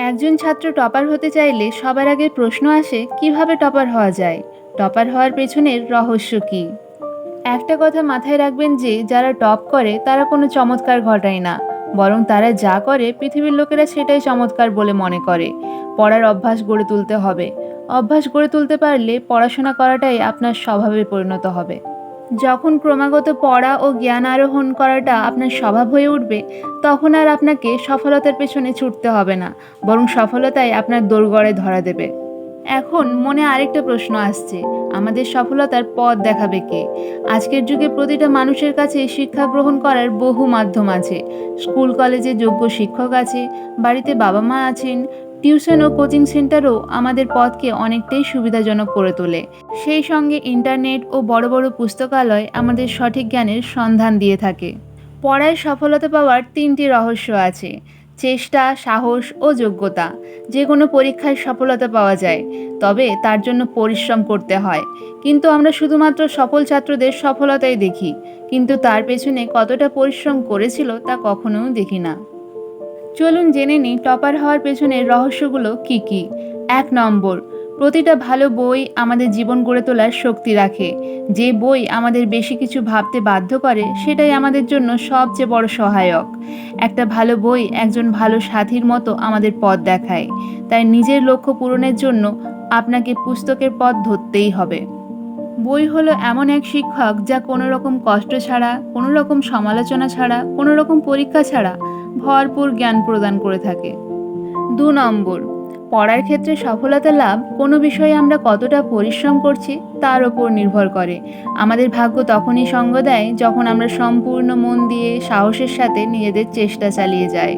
একজন ছাত্র টপার হতে চাইলে সবার আগে প্রশ্ন আসে, কীভাবে টপার হওয়া যায়? টপার হওয়ার পেছনের রহস্য কী? একটা কথা মাথায় রাখবেন যে, যারা টপ করে, তারা কোনো চমৎকার ঘটায় না। বরং তারা যা করে, পৃথিবীর লোকেরা সেটাই চমৎকার বলে মনে করে। পড়ার অভ্যাস গড়ে তুলতে হবে। অভ্যাস গড়ে তুলতে পারলে পড়াশোনা করাটাই আপনার স্বভাবে পরিণত হবে। যখন ক্রমাগত পড়া ও জ্ঞান আরোহণ করাটা আপনার স্বভাব হয়ে উঠবে, তখন আর আপনাকে সফলতার পেছনে ছুটতে হবে না, বরং সফলতাই আপনার দোরগড়ে ধরা দেবে। এখন মনে আরেকটা প্রশ্ন আসছে, আমাদের সফলতার পথ দেখাবে কে? আজকের যুগে প্রতিটা মানুষের কাছে শিক্ষা গ্রহণ করার বহু মাধ্যম আছে। স্কুল, কলেজে যোগ্য শিক্ষক আছে, বাড়িতে বাবা মা আছেন টিউশন ও কোচিং সেন্টারও আমাদের পথকে অনেকটাই সুবিধাজনক করে তোলে। সেই সঙ্গে ইন্টারনেট ও বড় বড় পুস্তকালয় আমাদের সঠিক জ্ঞানের সন্ধান দিয়ে থাকে। পড়ায় সফলতা পাওয়ার তিনটি রহস্য আছে। চেষ্টা, সাহস ও যোগ্যতা। যে কোনো পরীক্ষায় সফলতা পাওয়া যায়, তবে তার জন্য পরিশ্রম করতে হয়। কিন্তু আমরা শুধুমাত্র সফল ছাত্রদের সফলতাই দেখি। কিন্তু তার পেছনে কতটা পরিশ্রম করেছিল তা কখনোও দেখি না। চলুন জেনে নিই টপার হওয়ার পেছনের রহস্যগুলো কি কি। এক নম্বর, প্রতিটা ভালো বই আমাদের জীবন গড়ে তোলার শক্তি রাখে। যে বই আমাদের বেশি কিছু ভাবতে বাধ্য করে, সেটাই আমাদের জন্য সবচেয়ে বড় সহায়ক। একটা ভালো বই একজন ভালো সাথীর মতো আমাদের পথ দেখায়। তাই নিজের লক্ষ্য পূরণের জন্য আপনাকে পুস্তকের পথ ধরতেই হবে। বই হলো এমন এক শিক্ষক যা কোনো রকম কষ্ট ছাড়া কোনো রকম সমালোচনা ছাড়া কোনো রকম পরীক্ষা ছাড়া ভরপুর জ্ঞান প্রদান করে থাকে। দু নম্বর, পড়ার ক্ষেত্রে সফলতা লাভ কোনো বিষয়ে আমরা কতটা পরিশ্রম করছি তার ওপর নির্ভর করে। আমাদের ভাগ্য তখনই সঙ্গ দেয় যখন আমরা সম্পূর্ণ মন দিয়ে সাহসের সাথে নিজেদের চেষ্টা চালিয়ে যাই।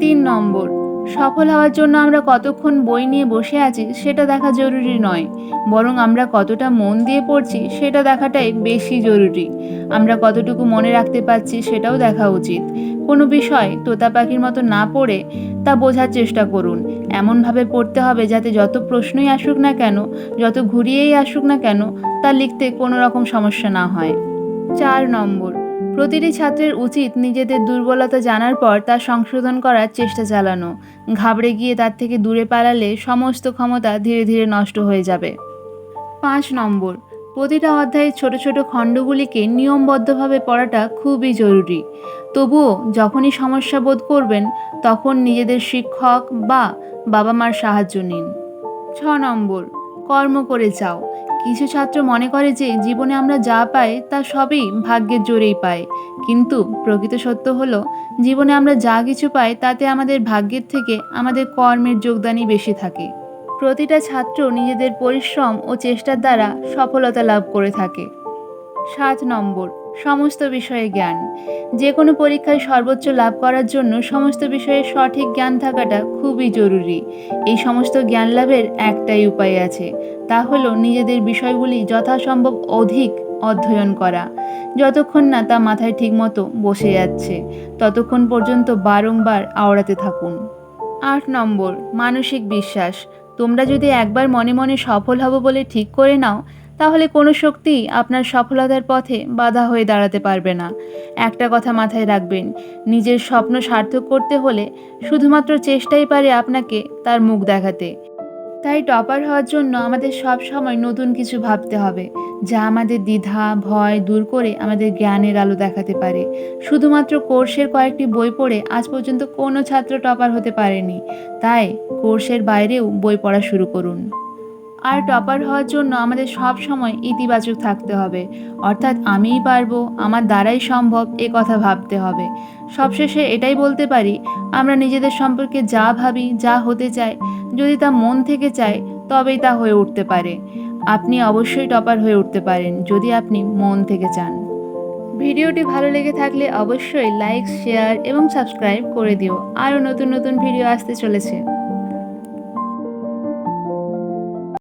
তিন নম্বর সফল হওয়ার জন্য আমরা কতক্ষণ বই নিয়ে বসে আছি সেটা দেখা জরুরি নয়। বরং আমরা কতটা মন দিয়ে পড়ছি সেটা দেখাটাই বেশি জরুরি। আমরা কতটুকু মনে রাখতে পারছি সেটাও দেখা উচিত। কোনো বিষয় তোতা পাখির মতো না পড়ে তা বোঝার চেষ্টা করুন। এমনভাবে পড়তে হবে যাতে যত প্রশ্নই আসুক না কেন, যত ঘুরিয়েই আসুক না কেন, তা লিখতে কোনো রকম সমস্যা না হয়। চার নম্বর প্রতিটি ছাত্রের উচিত নিজেদের দুর্বলতা জানার পর তা সংশোধন করার চেষ্টা চালানো। ঘাবড়ে গিয়ে তার থেকে দূরে পালালে সমস্ত ক্ষমতা ধীরে ধীরে নষ্ট হয়ে যাবে। পাঁচ নম্বর, প্রতিটা অধ্যায়ের ছোট ছোট খণ্ডগুলিকে নিয়মবদ্ধভাবে পড়াটা খুবই জরুরি। তবুও যখনই সমস্যা বোধ করবেন, তখন নিজেদের শিক্ষক বা বাবা মার সাহায্য নিন। ছ নম্বর, কর্ম করে যাও। কিছু ছাত্র মনে করে যে জীবনে আমরা যা পাই তা সবই ভাগ্যের জোরেই পাই। কিন্তু প্রকৃত সত্য হলো, জীবনে আমরা যা কিছু পাই তাতে আমাদের ভাগ্যের থেকে আমাদের কর্মের যোগদানই বেশি থাকে। প্রতিটা ছাত্র নিজেদের পরিশ্রম ও চেষ্টার দ্বারা সফলতা লাভ করে থাকে। সাত নম্বর সমস্ত বিষয়ে জ্ঞান। যে কোনো পরীক্ষায় সর্বোচ্চ লাভ করার জন্য সমস্ত বিষয়ে সঠিক জ্ঞান থাকাটা খুবই জরুরি। এই সমস্ত জ্ঞান লাভের একটাই উপায় আছে, তা হলো নিজেদের বিষয়গুলি যথাসম্ভব অধিক অধ্যয়ন করা। যতক্ষণ না তা মাথায় ঠিকমতো বসে যাচ্ছে, ততক্ষণ পর্যন্ত বারংবার আওড়াতে থাকুন। আট নম্বর, মানসিক বিশ্বাস। তোমরা যদি একবার মনে মনে সফল হব বলে ঠিক করে নাও তাহলে কোনো শক্তি আপনার সফলতার পথে বাধা হয়ে দাঁড়াতে পারবে না। একটা কথা মাথায় রাখবেন, নিজের স্বপ্ন সার্থক করতে হলে শুধুমাত্র চেষ্টাই পারে আপনাকে তার মুখ দেখাতে। তাই টপার হওয়ার জন্য আমাদের সব সময় নতুন কিছু ভাবতে হবে, যা আমাদের দ্বিধা, ভয় দূর করে আমাদের জ্ঞানের আলো দেখাতে পারে। শুধুমাত্র কোর্সের কয়েকটি বই পড়ে আজ পর্যন্ত কোনো ছাত্র টপার হতে পারেনি। তাই কোর্সের বাইরেও বই পড়া শুরু করুন। আর টপার হওয়ার জন্য আমাদের সব সময় ইতিবাচক থাকতে হবে। অর্থাৎ আমিই পারব, আমার দ্বারাই সম্ভব এ কথা ভাবতে হবে। সবশেষে এটাই বলতে পারি, আমরা নিজেদের সম্পর্কে যা ভাবি, যা হতে চাই যদি তা মন থেকে চাই তবেই তা হয়ে উঠতে পারে। আপনি অবশ্যই টপার হয়ে উঠতে পারেন, যদি আপনি মন থেকে চান। ভিডিওটি ভালো লেগে থাকলে অবশ্যই লাইক, শেয়ার এবং সাবস্ক্রাইব করে দিও। আরও নতুন নতুন ভিডিও আসতে চলেছে।